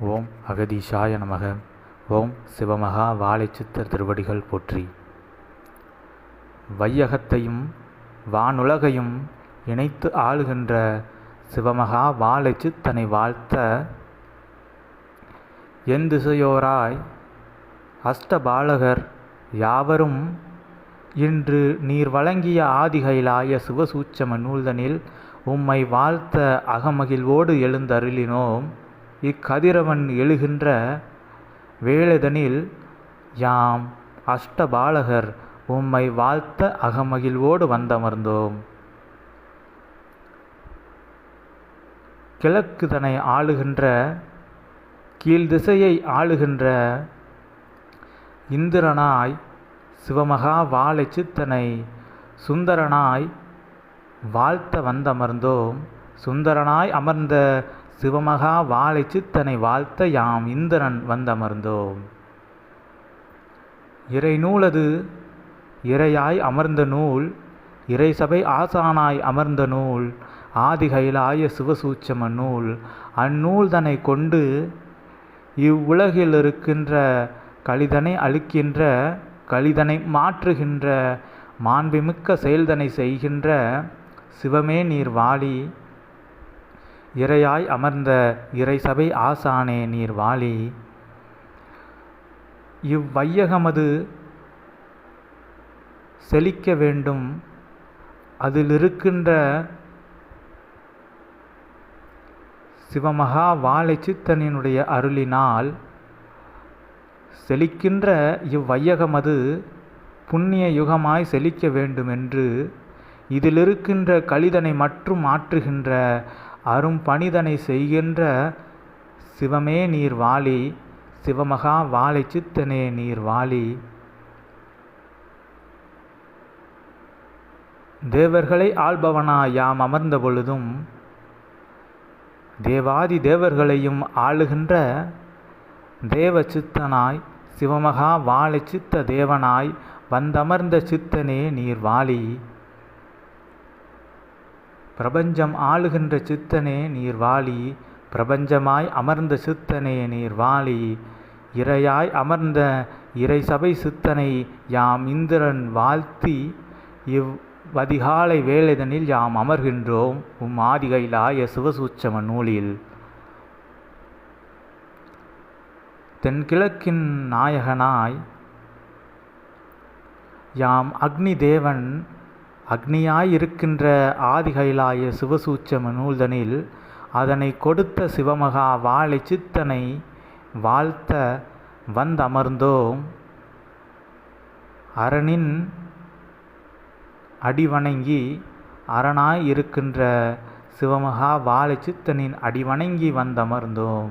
ஓம் அகதீஷாய நமக. ஓம் சிவமகா வாழைச்சித்தர் திருவடிகள் போற்றி. வையகத்தையும் வானுலகையும் இணைத்து ஆளுகின்ற சிவமகா வாழைச்சித்தனை வாழ்த்த என் திசையோராய் அஷ்டபாலகர் யாவரும் இன்று நீர் வழங்கிய ஆதிகைலாய சிவசூச்சம நூல்தனில் உம்மை வாழ்த்த அகமகிழ்வோடு எழுந்தருளினோம். இக்கதிரவன் எழுகின்ற வேளதனில் யாம் அஷ்டபாலகர் உம்மை வாழ்த்த அகமகிழ்வோடு வந்தமர்ந்தோம். கிழக்குதனை ஆளுகின்ற கீழ் திசையை ஆளுகின்ற இந்திரனாய் சிவமகா வாழை சித்தனை சுந்தரனாய் வாழ்த்த வந்தமர்ந்தோம். சுந்தரனாய் அமர்ந்த சிவமகா வாழை சித்தனை வாழ்த்த யாம் இந்திரன் வந்தமர்ந்தோம். இறை நூலது இறையாய் அமர்ந்த நூல் இறை சபை ஆசானாய் அமர்ந்த நூல் ஆதிகைலாய சிவசூச்சம நூல். அந்நூல் தன்னை கொண்டு இவ்வுலகில் இருக்கின்ற கலிதனை அழிக்கின்ற கலிதனை மாற்றுகின்ற மாண்புமிக்க செயல்தனை செய்கின்ற சிவமே நீர் வாழி. இறையாய் அமர்ந்த இறை சபை ஆசானே நீர் வாழி. இவ்வையகமது செழிக்க வேண்டும். அதிலிருக்கின்ற சிவமகா வாழை சித்தனினுடைய அருளினால் செழிக்கின்ற இவ்வையகமது புண்ணிய யுகமாய் செழிக்க வேண்டுமென்று இதிலிருக்கின்ற கலிதனை மற்றும் மாற்றுகின்ற அரும் பணிதனை செய்கின்ற சிவமே நீர் வாழி சிவமகா வாழை சித்தனே நீர் வாலி. தேவர்களை ஆள்பவனா யாம் அமர்ந்த பொழுதும் தேவாதி தேவர்களையும் ஆளுகின்ற தேவ சித்தனாய் சிவமகா வாழை சித்த தேவனாய் வந்தமர்ந்த சித்தனே நீர் வாழி பிரபஞ்சம் ஆளுகின்ற சித்தனே நீர் வாழி பிரபஞ்சமாய் அமர்ந்த சித்தனே நீர் வாழி இறையாய் அமர்ந்த இறை சபை சித்தனை யாம் இந்திரன் வாழ்த்தி இவ் வதிகாலை வேலைதனில் யாம் அமர்கின்றோம் உம் ஆதிகைலாய சிவசூச்சம நூலில். தென்கிழக்கின் நாயகனாய் யாம் அக்னி தேவன் அக்னியாய் இருக்கின்ற ஆதிகைலாய சிவசூச்சம நூல்தனில் அதனை கொடுத்த சிவமகா வாழை சித்தனை வாழ்த்த வந்தமர்ந்தோம். அரணின் அடிவணங்கி அரணாய் இருக்கின்ற சிவமகா வாழை சித்தனின் அடிவணங்கி வந்தமர்ந்தோம்.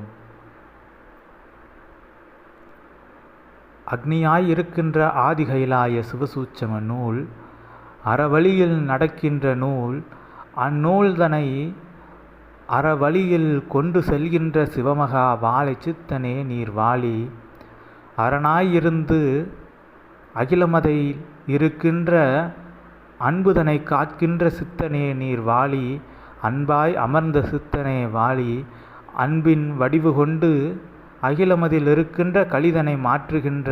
அக்னியாய் இருக்கின்ற ஆதிகைலாய சிவசூச்சம நூல் அறவழியில் நடக்கின்ற நூல் அந்நூல்தனை அறவழியில் கொண்டு செல்கின்ற சிவமகா வாழை சித்தனே நீர் வாழி. அரணாயிருந்து அகிலமதை இருக்கின்ற அன்புதனை காக்கின்ற சித்தனே நீர் வாழி. அன்பாய் அமர்ந்த சித்தனே வாழி. அன்பின் வடிவு கொண்டு அகிலமதில் இருக்கின்ற கலிதனை மாற்றுகின்ற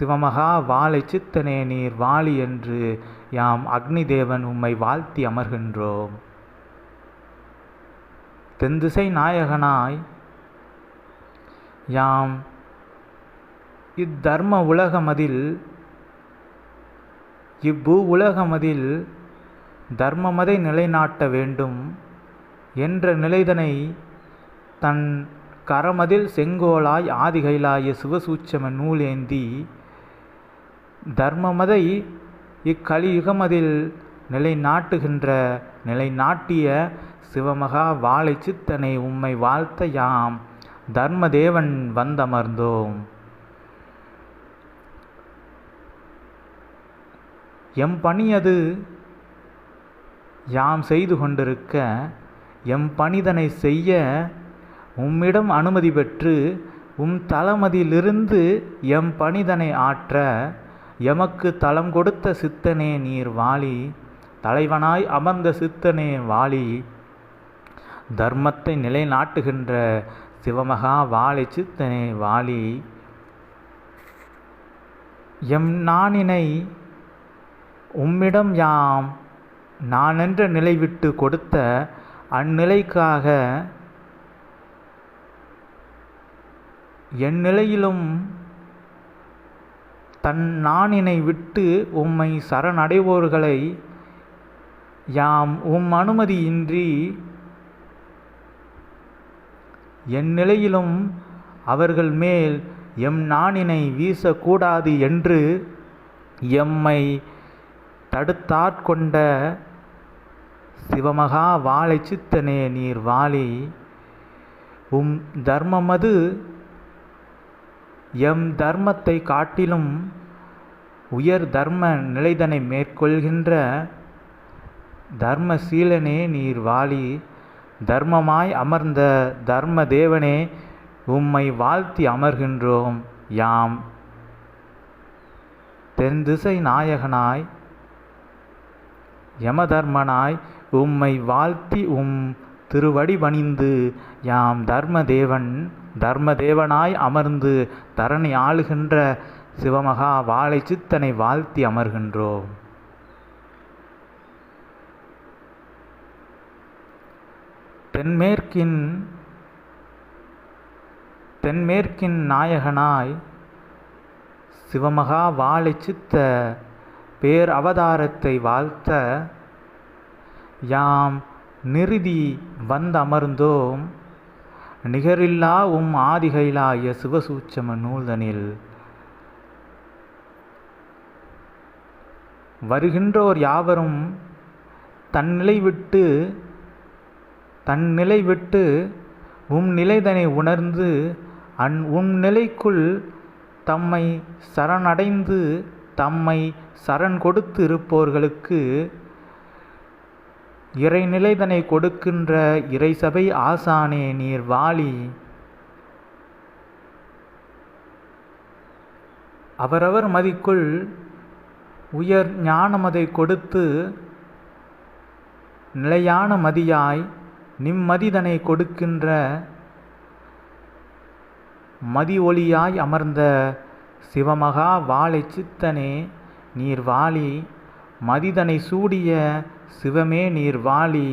சிவமகா வாழை சித்தனே நீர் வாழி என்று யாம் அக்னி தேவன் உம்மை வாழ்த்தி அமர்கின்றோம். தென்திசை நாயகனாய் யாம் இத்தர்ம உலகமதில் இப்பூ உலகமதில் தர்மமதை நிலைநாட்ட வேண்டும் என்ற நிலைதனை தன் கரமதில் செங்கோலாய் ஆதிகைலாய சிவசூச்சம நூலேந்தி தர்மமதை இக்கலியுகமதில் நிலைநாட்டுகின்ற நிலைநாட்டிய சிவமகா வாழை சித்தனை உம்மை வாழ்த்த யாம் தர்மதேவன் வந்தமர்ந்தோம். எம் பணியது யாம் செய்து கொண்டிருக்க எம் பணிதனை செய்ய உம்மிடம் அனுமதி பெற்று உம் தளமதியிலிருந்து எம் பணிதனை ஆற்ற எமக்கு தலம் கொடுத்த சித்தனே நீர் வாளி தலைவனாய் அமர்ந்த சித்தனே வாளி தர்மத்தை நிலைநாட்டுகின்ற சிவமகா வாழை சித்தனே வாளி எம் நானினை உம்மிடம் யாம் நானென்ற நிலை விட்டு கொடுத்த அந்நிலைக்காக என் நிலையிலும் தன் நானினை விட்டு உம்மை சரணடைவோர்களை யாம் உம் அனுமதியின்றி என் நிலையிலும் அவர்கள் மேல் எம் நாணினை வீசக்கூடாது என்று எம்மை தடுத்தாட்கொண்ட சிவமகா வாழை சித்தனே நீர் வாழி. உம் தர்மமது எம் தர்மத்தை காட்டிலும் உயர் தர்ம நிலைதனை மேற்கொள்கின்ற தர்ம சீலனே நீர் வாழி தர்மமாய் அமர்ந்த தர்ம தேவனே உம்மை வாழ்த்தி அமர்கின்றோம் யாம். தென்திசை நாயகனாய் யமதர்மனாய் உம்மை வாழ்த்தி உம் திருவடி பணிந்து யாம் தர்மதேவன் தர்மதேவனாய் அமர்ந்து தரணி ஆளுகின்ற சிவமகா வாழை சித்தனை வாழ்த்தி அமர்கின்றோம். தென்மேற்கின் தென்மேற்கின் நாயகனாய் சிவமகா வாழை சித்த பேர் அவதாரத்தை வாழ்த்த யாம் நிறுதி வந்தமர்ந்தோம். நிகரில்லா உம் ஆதிகைலாய சிவசூட்சம நூல்தனில். வருகின்றோர் யாவரும் தன்னிலை விட்டு தன் நிலை விட்டு உம் நிலைதனை உணர்ந்து அந் உம் நிலைக்குள் தம்மை சரணடைந்து தம்மை சரண் கொடுத்து இருப்போர்களுக்கு இறைநிலைதனை கொடுக்கின்ற இறைசபை ஆசானே நீர் வாளி அவரவர் மதிக்குள் உயர் ஞானமதை கொடுத்து நிலையான மதியாய் நிம்மதிதனை கொடுக்கின்ற மதி ஒளியாய் அமர்ந்த சிவமகா வாழை சித்தனே நீர் வாளி மதிதனை சூடிய சிவமே நீர் வாழி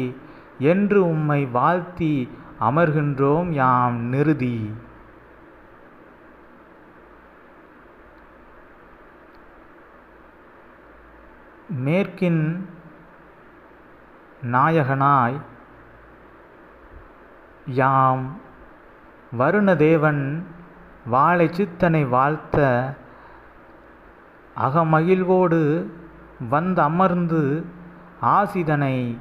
என்று உம்மை வாழ்த்தி அமர்கின்றோம் யாம் நிறுதி மேற்கின் நாயகனாய் யாம் வருணதேவன் வாழை சித்தனை வாழ்த்த அகமகிழ்வோடு வந்து அமர்ந்து ஆசிதனை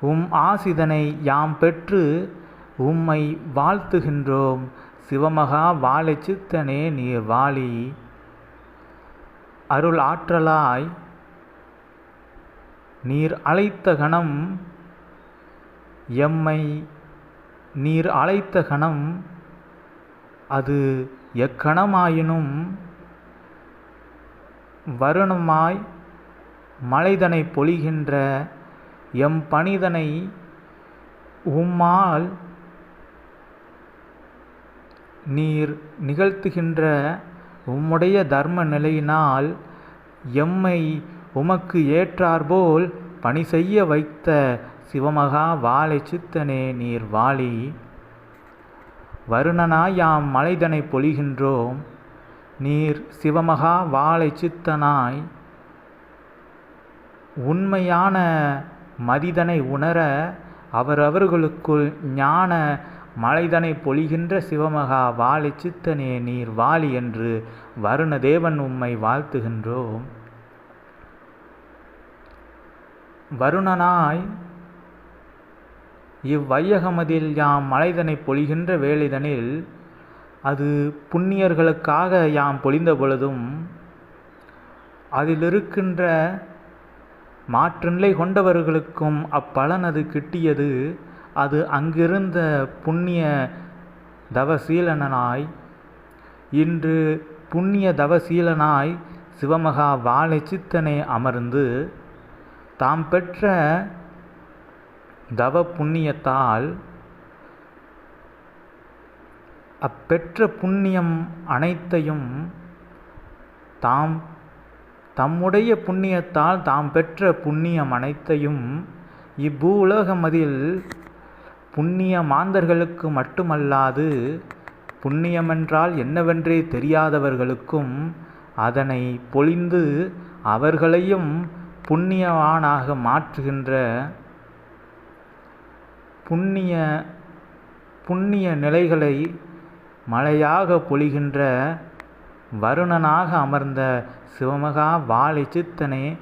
உம் ஆசிதனை யாம் பெற்று உம்மை வாழ்த்துகின்றோம். சிவமகா வாழை சித்தனே நீர் வாழி அருள் ஆற்றலாய் நீர் அழைத்த கணம் எம்மை நீர் அழைத்த கணம் அது எக்கணமாயினும் வருணமாய் மலைதனை பொழிகின்ற எம் பணிதனை உம்மால் நீர் நிகழ்த்துகின்ற உம்முடைய தர்ம நிலையினால் எம்மை உமக்கு ஏற்றார்போல் பணி செய்ய வைத்த சிவமகா வாழை சித்தனே நீர் வாழி. வருணனாயாம் யாம் மலைதனை பொழிகின்றோம். நீர் சிவமகா வாழை சித்தனாய் உண்மையான மதிதனை உணர அவரவர்களுக்குள் ஞான மலைதனை பொழிகின்ற சிவமகா வாலி சித்தனே நீர் வாலி என்று வருணதேவன் உம்மை வாழ்த்துகின்றோம். வருணனாய் இவ்வையகமதில் யாம் மலைதனை பொழிகின்ற வேலைதனில் அது புண்ணியர்களுக்காக யாம் பொழிந்த பொழுதும் அதிலிருக்கின்ற மாற்றுநிலை கொண்டவர்களுக்கும் அப்பலன் அது கிட்டியது. அது அங்கிருந்த புண்ணிய தவசீலனாய். இன்று புண்ணிய தவசீலனாய் சிவமகா வாழை சித்தனை அமர்ந்து தாம் பெற்ற தவ புண்ணியத்தால் அப்பெற்ற புண்ணியம் அனைத்தையும் தாம் தம்முடைய புண்ணியத்தால் தாம் பெற்ற புண்ணியம் அனைத்தையும் இப்பூலகமதில் புண்ணிய மாந்தர்களுக்கு மட்டுமல்லாது புண்ணியமென்றால் என்னவென்றே தெரியாதவர்களுக்கும் அதனை பொழிந்து அவர்களையும் புண்ணியவானாக மாற்றுகின்ற புண்ணிய புண்ணிய நிலைகளை மழையாக பொழிகின்ற வருணனாக அமர்ந்த சிவமகா வாழி சித்தனே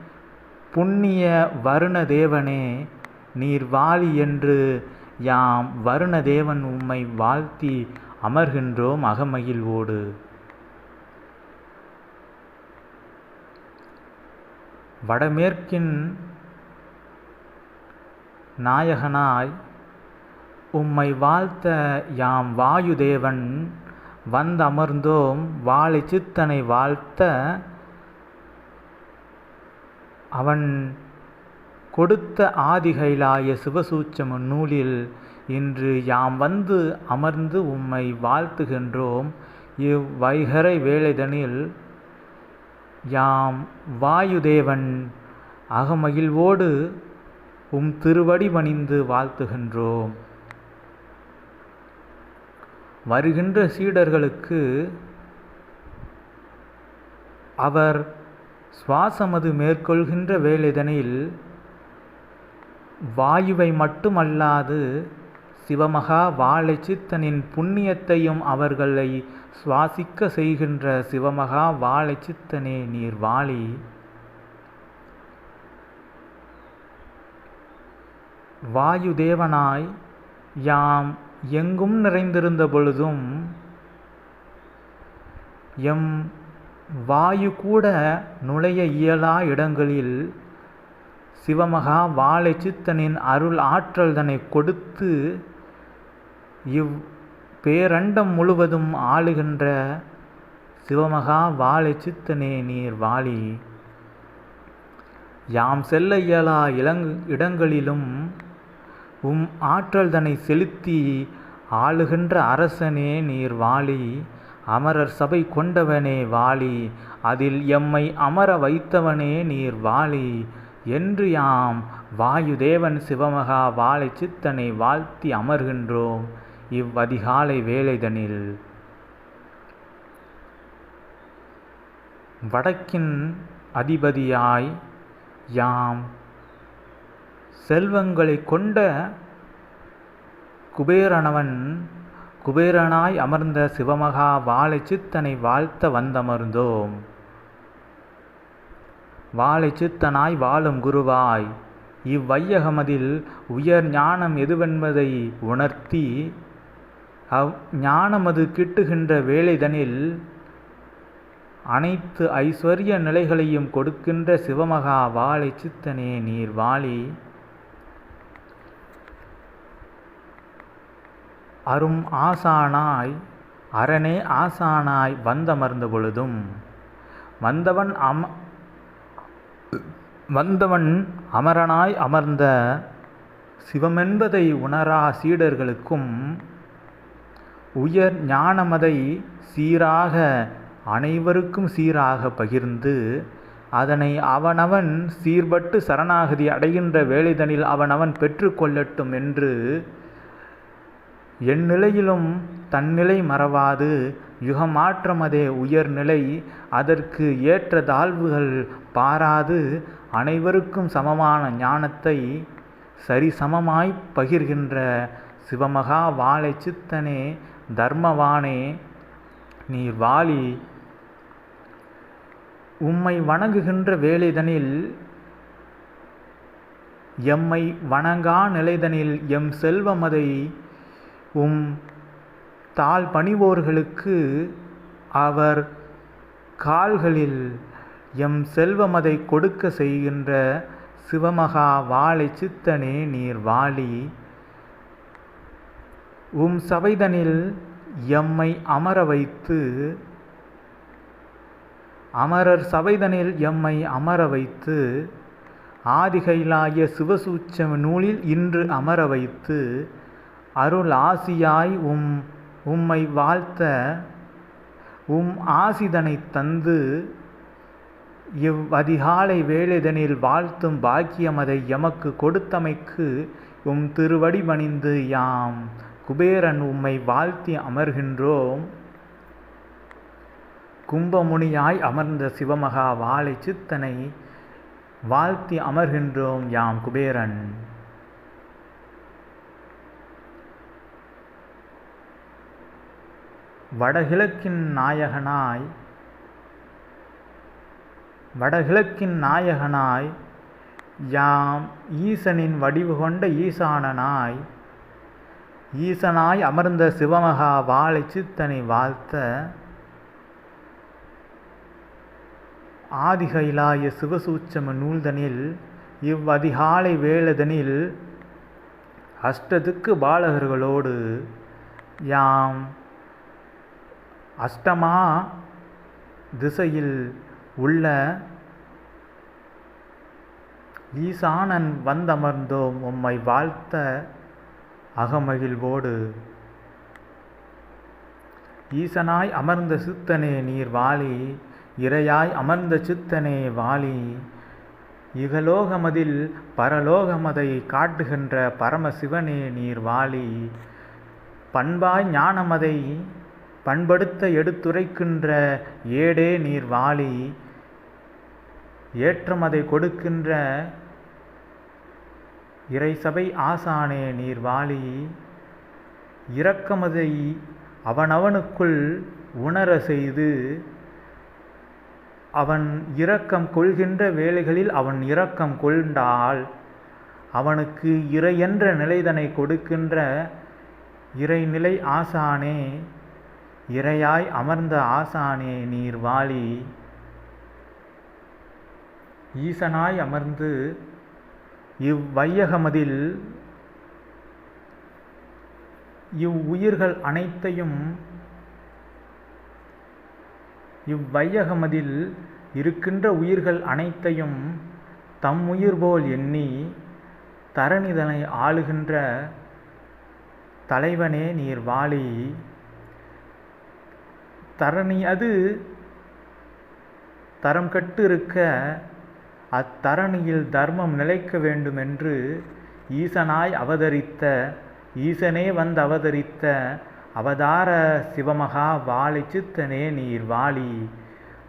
புண்ணிய வருண தேவனே நீர் வாழி என்று யாம் வருண தேவன் உம்மை வாழ்த்தி அமர்கின்றோம் அகமகிழ்வோடு. வடமேற்கின் நாயகனாய் உம்மை வாழ்த்த யாம் வாயுதேவன் வந்தமர்ந்தோம் வாழி சித்தனை வாழ்த்த அவன் கொடுத்த ஆதிகைலாய சிவசூச்சம நூலில் இன்று யாம் வந்து அமர்ந்து உம்மை வாழ்த்துகின்றோம். இவ்வைகரை வேலைதனில் யாம் வாயுதேவன் அகமகிழ்வோடு உம் திருவடி பணிந்து வாழ்த்துகின்றோம். வருகின்ற சீடர்களுக்கு அவர் சுவாசமது மேற்கொள்கின்ற வேலிதனில் வாயுவை மட்டுமல்லாது சிவமகா வாழை சித்தனின் புண்ணியத்தையும் அவர்களை சுவாசிக்க செய்கின்ற சிவமகா வாழை சித்தனே நீர் வாழி. வாயுதேவனாய் யாம் எங்கும் நிறைந்திருந்த பொழுதும் எம் வாயு கூட நுழைய இயலா இடங்களில் சிவமகா வாழை சித்தனின் அருள் ஆற்றல் தன்னை கொடுத்து இவ் பேரண்டம் முழுவதும் ஆளுகின்ற சிவமகா வாழை சித்தனே நீர் வாழி. யாம் செல்ல இயலா இளங் இடங்களிலும் உம் ஆற்றல் தன்னை செலுத்தி ஆளுகின்ற அரசனே நீர் வாழி. அமரர் சபை கொண்டவனே வாளி அதில் எம்மை அமர வைத்தவனே நீர் வாளி. என்று யாம் வாயுதேவன் சிவமகா வாழை சித்தனை வாழ்த்தி அமர்கின்றோம். இவ்வதிகாலை வேலைதனில் வடக்கின் அதிபதியாய் யாம் செல்வங்களை கொண்ட குபேரனவன் குபேரனாய் அமர்ந்த சிவமகா வாழை சித்தனை வாழ்த்த வந்தமர்ந்தோம். வாழை சித்தனாய் வாழும் குருவாய் இவ்வையகமதில் உயர் ஞானம் எதுவென்பதை உணர்த்தி அவ் ஞானமது கிட்டுகின்ற வேலைதனில் அனைத்து ஐஸ்வர்ய நிலைகளையும் கொடுக்கின்ற சிவமகா வாழை சித்தனே நீர் வாழி. அரும் ஆசானாய் அரணே ஆசானாய் வந்தமர்ந்த பொழுதும் வந்தவன் அம வந்தவன் அமரனாய் அமர்ந்த சிவமென்பதை உணரா சீடர்களுக்கும் உயர் ஞானமதை சீராக அனைவருக்கும் சீராக பகிர்ந்து அதனை அவனவன் சீர்பட்டு சரணாகதி அடைகின்ற வேலைதனில் அவனவன் பெற்றுக்கொள்ளட்டும் என்று எந்நிலையிலும் தன்னிலை மறவாது. யுகமாற்றமதே உயர்நிலை அதற்கு ஏற்ற தாழ்வுகள் பாராது. அனைவருக்கும் சமமான ஞானத்தை சரிசமமாய் பகிர்கின்ற சிவமகா வாழை சித்தனே தர்மவானே நீர் வாலி உம்மை வணங்குகின்ற வேலைதனில் எம்மை வணங்கா நிலைதனில் எம் செல்வமதை உம் தாழ் பணிவோர்களுக்கு அவர் கால்களில் எம் செல்வமதை கொடுக்க செய்கின்ற சிவமகா வாழை சித்தனே நீர் வாழி. உம் சபைதனில் எம்மை அமர வைத்து அமரர் சபைதனில் எம்மை அமர வைத்து ஆதிகைலாய சிவசூச்ச நூலில் இன்று அமர வைத்து அருள் ஆசியாய் உம் உம்மை வாழ்த்த உம் ஆசிதனைத் தந்து இவ் அதிகாலை வேளைதனில் வாழ்த்தும் பாக்கியமதை எமக்கு கொடுத்தமைக்கு உம் திருவடி பணிந்து யாம். குபேரன் உம்மை வாழ்த்தி அமர்கின்றோம். கும்பமுனியாய் அமர்ந்த சிவமகா வாழை சித்தனை வாழ்த்தி அமர்கின்றோம் யாம் குபேரன். வடகிழக்கின் நாயகனாய் வடகிழக்கின் நாயகனாய் யாம் ஈசனின் வடிவு கொண்ட ஈசானனாய் ஈசனாய் அமர்ந்த சிவமகா வாழை சித்தனை வாழ்த்த ஆதிகைலாய சிவசூச்சம நூல்தனில் இவ்வதிகாலை வேளதனில் அஷ்டதுக்கு பாலகர்களோடு யாம் அஷ்டமா திசையில் உள்ள ஈசானன் வந்தமர்ந்தோம் உம்மை வாழ்த்த அகமகிழ்வோடு. ஈசனாய் அமர்ந்த சித்தனே நீர் வாலி இறையாய் அமர்ந்த சித்தனே வாலி இகலோகமதில் பரலோகமதை காட்டுகின்ற பரமசிவனே நீர் வாலி பண்பாய் ஞானமதை பண்படுத்த எடுத்துரைக்கின்ற ஏடே நீர் வாழி ஏற்றமதை கொடுக்கின்ற இறைசபை ஆசானே நீர் வாழி இரக்கமதை அவனவனுக்குள் உணர செய்து அவன் இரக்கம் கொள்கின்ற வேலைகளில் அவன் இரக்கம் கொண்டால் அவனுக்கு இறையென்ற நிலைதனை கொடுக்கின்ற இறைநிலை ஆசானே இறையாய் அமர்ந்த ஆசானே நீர் வாழி. ஈசனாய் அமர்ந்து இவ்வையகமதில் இவ்வுயிர்கள் அனைத்தையும் இவ்வையகமதில் இருக்கின்ற உயிர்கள் அனைத்தையும் தம் உயிர் போல் எண்ணி தரணிதனை ஆளுகின்ற தலைவனே நீர் வாழி. தரணி அது. தரம் கட்டு இருக்க அத்தரணியில் தர்மம் நிலைக்க வேண்டுமென்று ஈசனாய் அவதரித்த ஈசனே வந்து அவதரித்த அவதார சிவமகா வாழி சித்தனே நீர் வாழி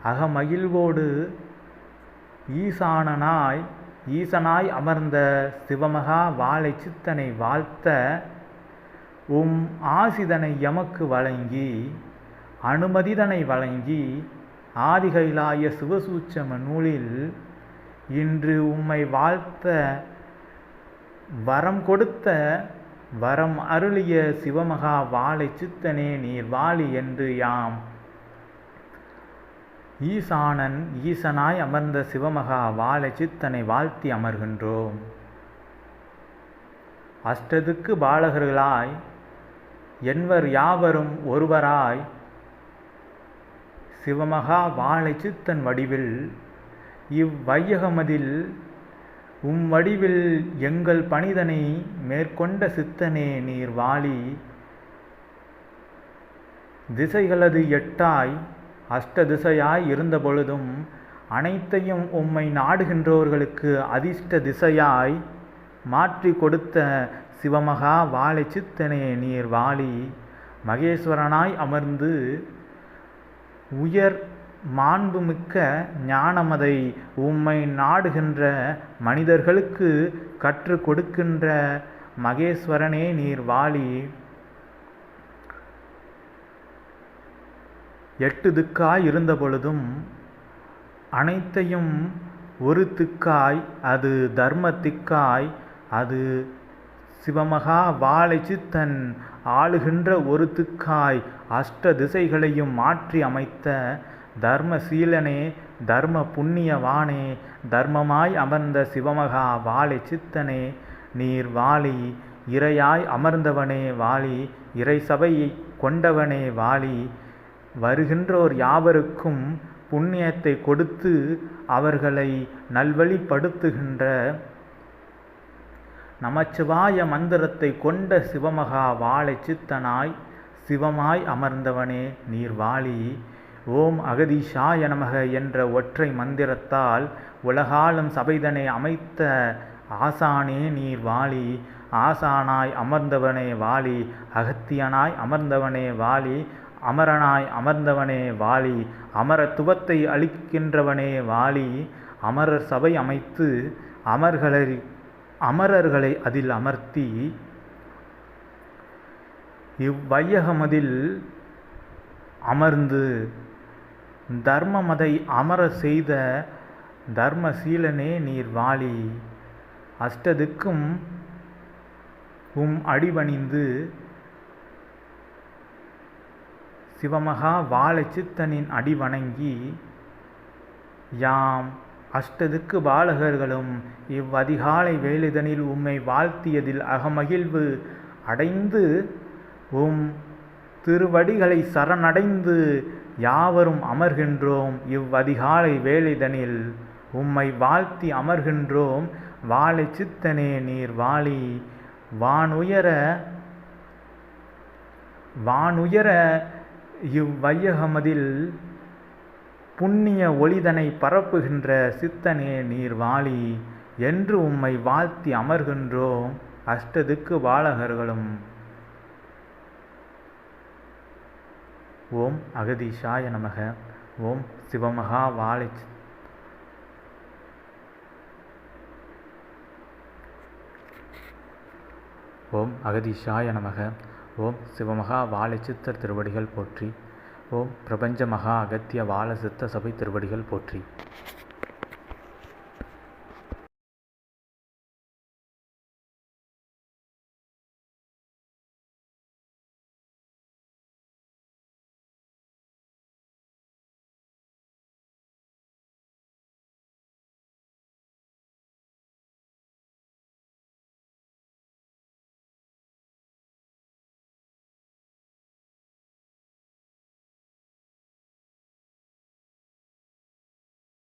அகமகிழ்வோடு ஈசானனாய் ஈசனாய் அமர்ந்த சிவமகா வாழை சித்தனை வாழ்த்த உம் ஆசிதனை எமக்கு வழங்கி அனுமதிதனை வழங்கி ஆதிகைலாய சிவசூச்சம நூலில் இன்று உம்மை வாழ்த்த வரம் கொடுத்த வரம் அருளிய சிவமகா வாழை சித்தனே நீர் வாழி என்று யாம். ஈசானன் ஈசனாய் அமர்ந்த சிவமகா வாழை சித்தனை வாழ்த்தி அமர்கின்றோம். அஷ்டதுக்கு பாலகர்களாய் என்வர் யாவரும் ஒருவராய் சிவமகா வாழை சித்தன் வடிவில் இவ்வையகமதில் உம் வடிவில் எங்கள் பணிதனை மேற்கொண்ட சித்தனே நீர் வாழி திசைகளது எட்டாய் அஷ்ட திசையாய் இருந்த பொழுதும் அனைத்தையும் உம்மை நாடுகின்றோர்களுக்கு அதிர்ஷ்ட திசையாய் மாற்றி கொடுத்த சிவமகா வாழை சித்தனே நீர் வாழி மகேஸ்வரனாய் அமர்ந்து உயர் மாண்புமிக்க ஞானமதை உம்மை நாடுகின்ற மனிதர்களுக்கு கற்றுக் கொடுக்கின்ற மகேஸ்வரனே நீர் வாழி. எட்டு திக்காய் இருந்த பொழுதும் அனைத்தையும் ஒரு திக்காய் அது தர்ம திக்காய் அது சிவமகா வாழை சித்தன் ஆளுகின்ற ஒரு திக்காய் அஷ்ட திசைகளையும் மாற்றி அமைத்த தர்மசீலனே தர்ம புண்ணியவானே தர்மமாய் அமர்ந்த சிவமகா வாழை சித்தனே நீர் வாளி இறையாய் அமர்ந்தவனே வாளி இறை சபையை கொண்டவனே வாளி வருகின்றோர் யாவருக்கும் புண்ணியத்தை கொடுத்து அவர்களை நல்வழிப்படுத்துகின்ற நமச்சிவாய மந்திரத்தை கொண்ட சிவமகா வாழை சித்தனாய் சிவமாய் அமர்ந்தவனே நீர் வாழி. ஓம் அகதீஷாய நமக என்ற ஒற்றை மந்திரத்தால் உலகாலும் சபைதனை அமைத்த ஆசானே நீர் வாழி. ஆசானாய் அமர்ந்தவனே வாழி. அகத்தியனாய் அமர்ந்தவனே வாழி. அமரனாய் அமர்ந்தவனே வாழி. அமரத்துவத்தை அளிக்கின்றவனே வாழி. அமரர் சபை அமைத்து அமர்களை அமரர்களை அதில் அமர்த்தி இவ்வையகமதில் அமர்ந்து தர்மமதை அமர செய்த தர்மசீலனே நீர் வாளி அஷ்டதுக்கும் உம் அடிபணிந்து சிவமகா வாழை சித்தனின் அடி வணங்கி யாம் அஷ்டதுக்கு பாலகர்களும் இவ்வதிகாலை வேலிதனில் உம்மை வாழ்த்தியதில் அகமகிழ்வு. அடைந்து உம் திருவடிகளை சரணடைந்து யாவரும் அமர்கின்றோம். இவ்வதிகாலை வேலிதனில் உம்மை வாழ்த்தி அமர்கின்றோம். வாழை சித்தனே நீர் வாழி வானுயர வானுயர இவ்வையகமதில் புண்ணிய ஒளிதனை பரப்புகின்ற சித்தனே நீர் வாழி என்று உம்மை வாழ்த்தி அமர்கின்றோம் அஷ்டதுக்கு பாலகர்களும் ஓம் அகதீஷாய நமக. ஓம் சிவமகா வாழை ஓம் அகதீஷாய நமக. ஓம் சிவமகா வாழை சித்தர் திருவடிகள் போற்றி. ஓம் பிரபஞ்ச மகா அகத்திய வாழ சித்த சபை திருவடிகள் போற்றி.